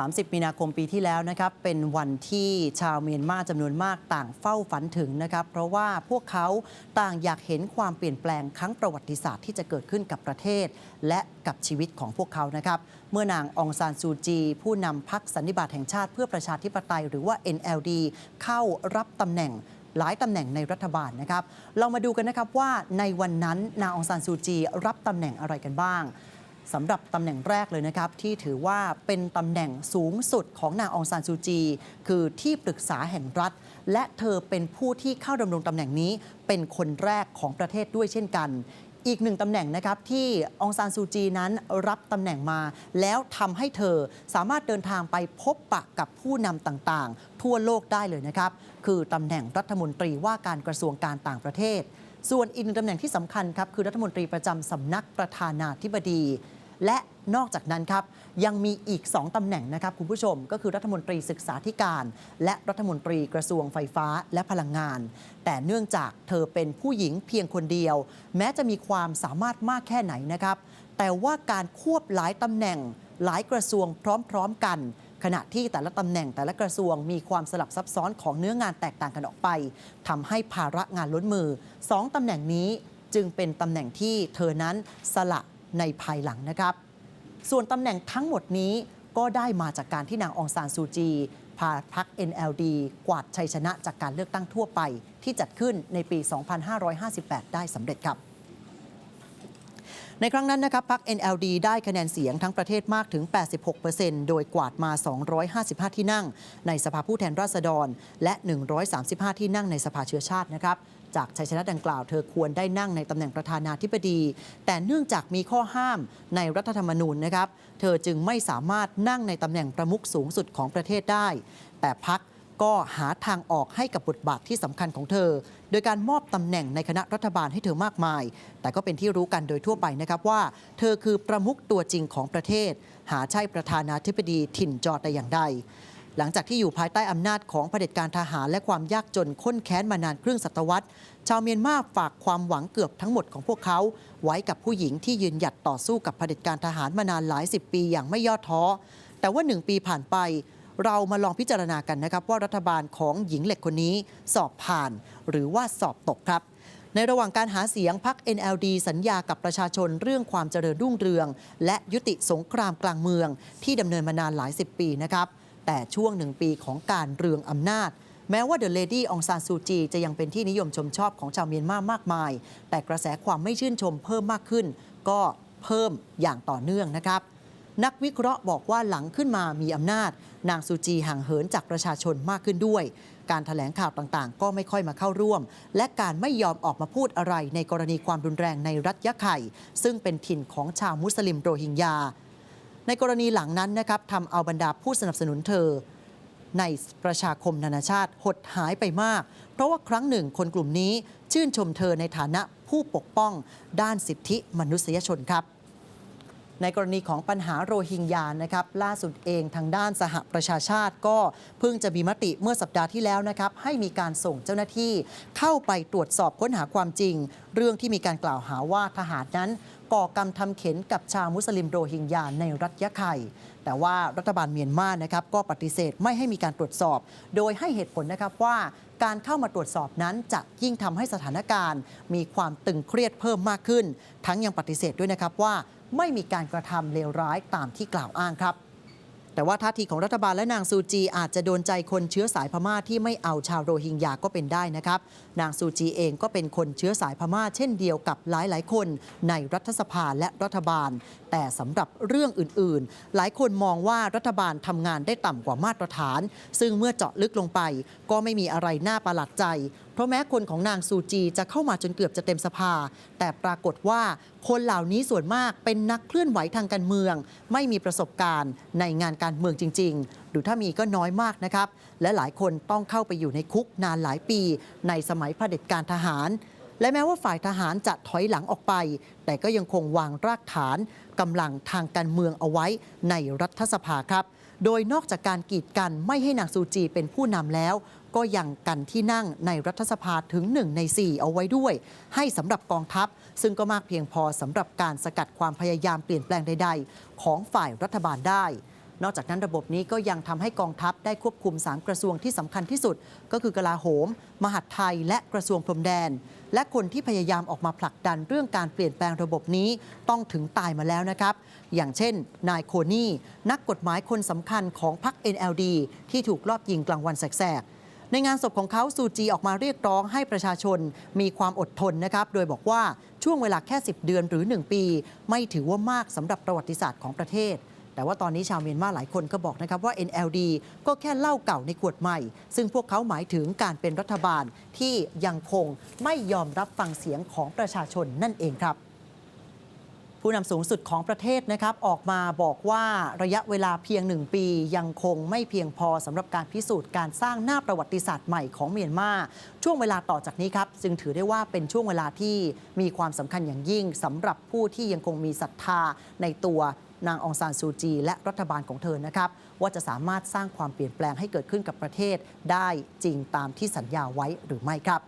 30 มีนาคมปีที่แล้วนะครับเป็นวันที่ชาวเมียนมาจำนวนมากต่างเฝ้าฝันถึงนะครับ เพราะว่าพวกเขาต่างอยากเห็นความเปลี่ยนแปลงครั้งประวัติศาสตร์ที่จะเกิดขึ้นกับประเทศ และกับชีวิตของพวกเขานะครับ เมื่อนางองซานซูจี ผู้นำพรรคสันนิบาตแห่งชาติเพื่อประชาธิปไตยหรือว่า NLD เข้ารับตำแหน่งหลายตำแหน่งในรัฐบาลนะครับ เรามาดูกันนะครับว่าในวันนั้นนางองซานซูจี รับตำแหน่งอะไรกันบ้าง สำหรับตำแหน่งแรกเลยนะครับ ที่ถือว่าเป็นตำแหน่งสูงสุดของนางองซานซูจี คือที่ปรึกษาแห่งรัฐ และเธอเป็นผู้ที่เข้าดำรงตำแหน่งนี้ เป็นคนแรกของประเทศด้วยเช่นกันอีกหนึ่งตำแหน่งนะครับที่องซานซูจีนั้นรับตำแหน่งมา แล้วทำให้เธอสามารถเดินทางไปพบปะกับผู้นำต่างๆ ทั่วโลกได้เลยนะครับ คือตำแหน่งรัฐมนตรีว่าการกระทรวงการต่างประเทศ ส่วนอีกหนึ่งตำแหน่งที่สำคัญครับคือรัฐมนตรีประจำสำนักประธานาธิบดี และนอกจากนั้นครับยังมีอีก 2 ตำแหน่งนะครับคุณผู้ชมก็คือรัฐมนตรีศึกษาธิการ และรัฐมนตรีกระทรวงไฟฟ้าและพลังงาน แต่เนื่องจากเธอเป็นผู้หญิงเพียงคนเดียว แม้จะมีความสามารถมากแค่ไหนนะครับ แต่ว่าการควบหลายตำแหน่งหลายกระทรวงพร้อม ๆ กัน ขณะที่แต่ละตำแหน่งแต่ละกระทรวงมีความสลับซับซ้อนของเนื้องานแตกต่างกันออกไปทำให้ภาระงานล้นมือสองตำแหน่งนี้จึงเป็นตำแหน่งที่เธอนั้นสละในภายหลังนะครับ ส่วนตำแหน่งทั้งหมดนี้ก็ได้มาจากการที่นางองซานซูจี พาพรรค NLD กวาดชัยชนะจากการเลือกตั้งทั่วไปที่จัดขึ้นในปี 2558 ได้สำเร็จครับ ในครั้งนั้นนะครับพรรค NLD ได้คะแนนเสียงทั้งประเทศมากถึง 86%โดยกวาดมา 255 ที่นั่ง ในสภาผู้แทนราษฎร และ 135 ที่นั่งในสภาเชื้อชาตินะครับจากชัยชนะดังกล่าวเธอควรได้นั่งในตำแหน่งประธานาธิบดี แต่เนื่องจากมีข้อห้ามในรัฐธรรมนูญนะครับ เธอจึงไม่สามารถนั่งในตำแหน่งประมุขสูงสุดของประเทศได้ แต่พัก ก็หาทางออกให้กับบทบาทที่สำคัญของเธอ โดยการมอบตำแหน่งในคณะรัฐบาลให้เธอมากมาย แต่ก็เป็นที่รู้กันโดยทั่วไปนะครับว่า เธอคือประมุขตัวจริงของประเทศ หาใช่ประธานาธิบดีถิ่นจอร์แต่อย่างใดหลังจากที่อยู่ภายใต้อำนาจของเผด็จการทหารและความยากจนข้นแค้นมานานครึ่งศตวรรษ ชาวเมียนมาฝากความหวังเกือบทั้งหมดของพวกเขา ไว้กับผู้หญิงที่ยืนหยัดต่อสู้กับเผด็จการทหารมานานหลายสิบปีอย่างไม่ย่อท้อ แต่ว่าหนึ่งปีผ่านไป เรามาลองพิจารณากันนะครับว่ารัฐบาลของหญิงเหล็กคนนี้สอบผ่าน หรือว่าสอบตกครับในระหว่างการหาเสียงพรรค NLD สัญญากับประชาชนเรื่องความเจริญรุ่งเรือง และยุติสงครามกลางเมือง ที่ดำเนินมานานหลายสิบปีนะครับ แต่ช่วงหนึ่งปีของการเรืองอำนาจ แม้ว่าเดอะเลดี้องซานซูจี จะยังเป็นที่นิยมชมชอบของชาวเมียนมามากมาย แต่กระแสความไม่ชื่นชมเพิ่มมากขึ้น ก็เพิ่มอย่างต่อเนื่องนะครับ นักวิเคราะห์บอกว่าหลังขึ้นมามีอำนาจ นางซูจีห่างเหินจากประชาชนมากขึ้นด้วย การถแถลงข่าวต่างๆ ก็ไม่ค่อยมาเข้าร่วม และการไม่ยอมออกมาพูดอะไรในกรณีความรุนแรงในรัฐยะไข่ ซึ่งเป็นถิ่นของชาวมุสลิมโรฮิงญา ในกรณีหลังนั้นนะครับทำเอาบรรดาผู้สนับสนุนเธอ ในประชาคมนานาชาติหดหายไปมาก เพราะว่าครั้งหนึ่งคนกลุ่มนี้ชื่นชมเธอในฐานะผู้ปกป้อง ด้านสิทธิมนุษยชนครับ ในกรณีของปัญหาโรฮิงญานะครับล่าสุดเองทางด้านสหประชาชาติก็เพิ่งจะมีมติเมื่อสัปดาห์ที่แล้วนะครับให้มีการส่งเจ้าหน้าที่เข้าไปตรวจสอบค้นหาความจริง เรื่องที่มีการกล่าวหาว่าทหารนั้นก่อกรรมทำเข็นกับชาวมุสลิมโรฮิงญาในรัฐยะไข่แต่ว่ารัฐบาลเมียนมานะครับก็ปฏิเสธไม่ให้มีการตรวจสอบ โดยให้เหตุผลนะครับว่าการเข้ามาตรวจสอบนั้นจะยิ่งทำให้สถานการณ์ มีความตึงเครียดเพิ่มมากขึ้น ทั้งยังปฏิเสธด้วยนะครับว่า ไม่มีการกระทำเลวร้ายตามที่กล่าวอ้างครับ แต่ว่าท่าทีของรัฐบาลและนางซูจีอาจจะโดนใจคนเชื้อสายพม่าที่ไม่เอาชาวโรฮิงญาก็เป็นได้นะครับ นางซูจีเองก็เป็นคนเชื้อสายพม่าเช่นเดียวกับหลายๆ คนในรัฐสภาและรัฐบาล แต่สำหรับเรื่องอื่นๆ หลายคนมองว่ารัฐบาลทำงานได้ต่ำกว่ามาตรฐาน ซึ่งเมื่อเจาะลึกลงไป ก็ไม่มีอะไรน่าประหลาดใจเพราะแม้คนของนางซูจีจะเข้ามาจนเกือบจะเต็มสภา แต่ปรากฏว่าคนเหล่านี้ส่วนมากเป็นนักเคลื่อนไหวทางการเมือง ไม่มีประสบการณ์ในงานการเมืองจริง ๆ หรือถ้ามีก็น้อยมากนะครับ และหลายคนต้องเข้าไปอยู่ในคุกนานหลายปี ในสมัยเผด็จการทหาร และแม้ว่าฝ่ายทหารจะถอยหลังออกไป แต่ก็ยังคงวางรากฐานกำลังทางการเมืองเอาไว้ในรัฐสภาครับ โดยนอกจากการกีดกันไม่ให้นางซูจีเป็นผู้นำแล้ว ก็ยังกันที่นั่งในรัฐสภาถึง 1 ใน 4 เอาไว้ด้วย ให้สำหรับกองทัพ ซึ่งก็มากเพียงพอสำหรับการสกัดความพยายามเปลี่ยนแปลงใด ๆ ของฝ่ายรัฐบาลได้ นอกจากนั้นระบบนี้ก็ยังทำให้กองทัพได้ควบคุม 3 กระทรวงที่สำคัญที่สุด ก็คือกลาโหม มหาดไทย และกระทรวงพรมแดน และคนที่พยายามออกมาผลักดันเรื่องการเปลี่ยนแปลงระบบนี้ต้องถึงตายมาแล้วนะครับ อย่างเช่น นายโคนี่ นักกฎหมายคนสำคัญของพรรค NLD ที่ถูกลอบยิงกลางวันแสกในงานศพของเขาซูจีออกมาเรียกร้องให้ประชาชนมีความอดทนนะครับ โดยบอกว่าช่วงเวลาแค่ 10 เดือนหรือ 1 ปี ไม่ถือว่ามากสำหรับประวัติศาสตร์ของประเทศ แต่ว่าตอนนี้ชาวเมียนมาหลายคนก็บอกนะครับว่า NLD ก็แค่เหล้าเก่าในขวดใหม่ ซึ่งพวกเขาหมายถึงการเป็นรัฐบาลที่ยังคงไม่ยอมรับฟังเสียงของประชาชนนั่นเองครับผู้นำสูงสุดของประเทศนะครับออกมาบอกว่าระยะเวลาเพียงหนึ่งปี ยังคงไม่เพียงพอสำหรับการพิสูจน์การสร้างหน้าประวัติศาสตร์ใหม่ของเมียนมาช่วงเวลาต่อจากนี้ครับ จึงถือได้ว่าเป็นช่วงเวลาที่มีความสำคัญอย่างยิ่งสำหรับผู้ที่ยังคงมีศรัทธาในตัว นางองซานซูจี และรัฐบาลของเธอนะครับ ว่าจะสามารถสร้างความเปลี่ยนแปลงให้เกิดขึ้นกับประเทศได้จริงตามที่สัญญาไว้หรือไม่ครับ